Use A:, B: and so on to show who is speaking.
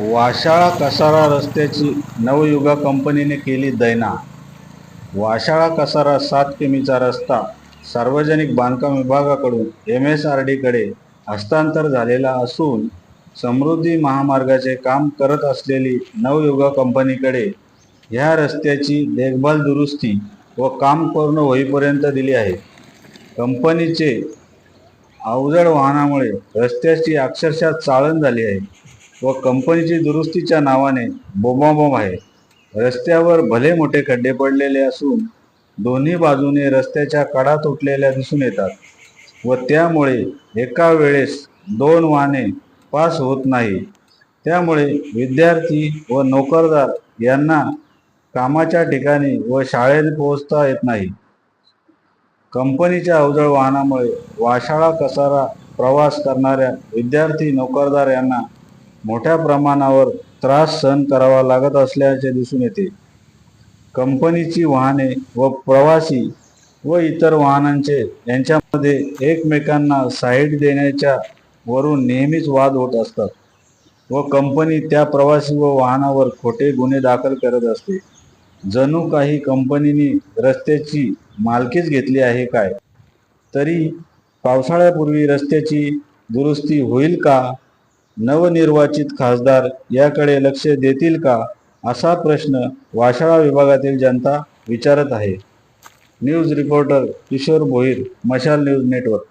A: वाशाळा कसारा रस्त्याची नवयुगा कंपनीने केली दैना. वाशाळा कसारा सात किमीचा रस्ता सार्वजनिक बांधकाम विभागाकडून एम एस आर डीकडे हस्तांतर झालेला असून समृद्धी महामार्गाचे काम करत असलेली नवयुगा कंपनीकडे ह्या रस्त्याची देखभाल दुरुस्ती व काम पूर्ण होईपर्यंत दिली आहे. कंपनीचे अवजड वाहनामुळे रस्त्याची अक्षरशः चाळण झाली आहे. व कंपनीची दुरुस्तीच्या नावाने बोंबाबोंब आहे. रस्त्यावर भले मोठे खड्डे पडलेले असून दोन्ही बाजूने रस्त्याच्या कडा तुटलेल्या दिसून येतात व त्यामुळे एका वेळेस दोन वाहने पास होत नाही. त्यामुळे विद्यार्थी व नोकरदार यांना कामाच्या ठिकाणी व शाळेत पोहोचता येत नाही. कंपनीच्या अवजड वाहनामुळे वाशाळा कसारा प्रवास करणाऱ्या विद्यार्थी नोकरदार यांना मोठ्या प्रमाणावर त्रास सहन करावा लागत असल्याचे दिसून येते. कंपनीची वाहने व प्रवासी व इतर वाहनांचे यांच्यामध्ये एकमेकांना साईड देण्याच्या वरून नेहमीच वाद होत असतात व कंपनी त्या प्रवासी व वाहनावर खोटे गुन्हे दाखल करत असते. जणू काही कंपनीने रस्त्याची मालकीच घेतली आहे काय? तरी पावसाळ्यापूर्वी रस्त्याची दुरुस्ती होईल का? नवनिर्वाचित खासदार याकडे लक्ष देतील का असा प्रश्न वाशाळा विभागातील जनता विचारत आहे. न्यूज रिपोर्टर किशोर भोईर मशाल न्यूज नेटवर्क.